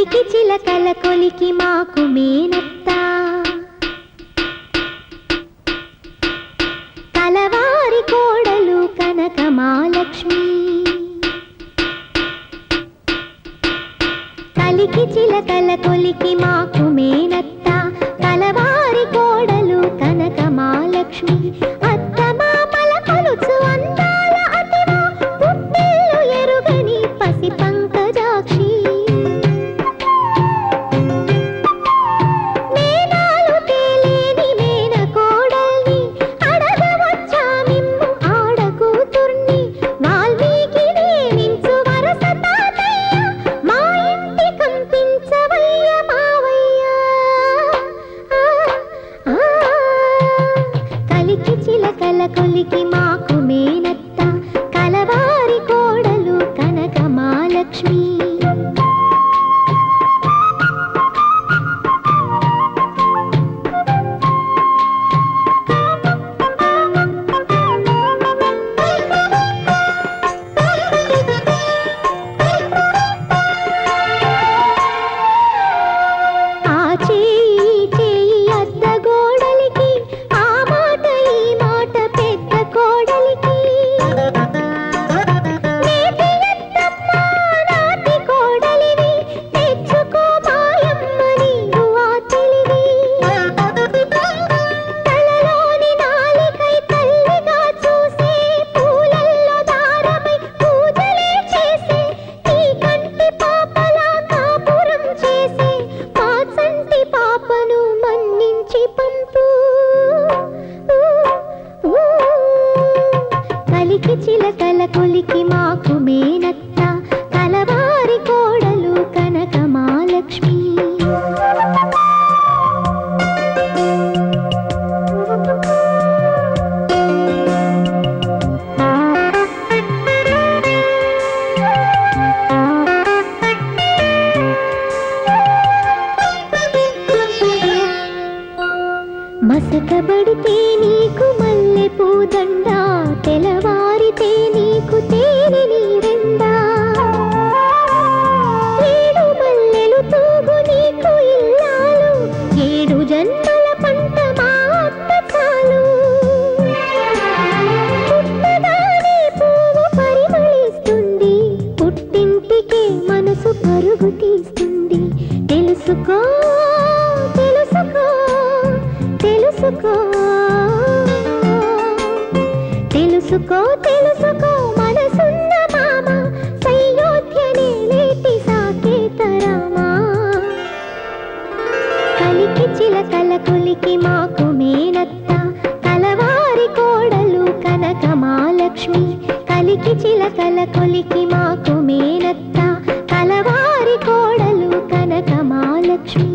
కలికి చిలకల కొలికి మాకు మేనత్త. కలవారి కోడలు కనక మాలక్ష్మి కలికి చిలకల కొలికి మాకు మేనత్త. కలవారి కోడలు కనక మాలక్ష్మి చిలకల కొలికి మాకు మేనత్త కలవారి కోడలు కనక మాలక్ష్మి మసకబడితే నీకు మల్లె పూదండ తెలుసుకో. తెలుసుకో తెలుసుకో మనసున్న మామ. సయోధ్యనే లేటి సాకేతరామా. కలికి చిలకల కులికి మాకు మేనత్త. కలవారి కోడలు కనక మాలక్ష్మి కలికి చిలకల కులికి మాకు మేనత్త. కలవారి కోడలు కనక మాలక్ష్మి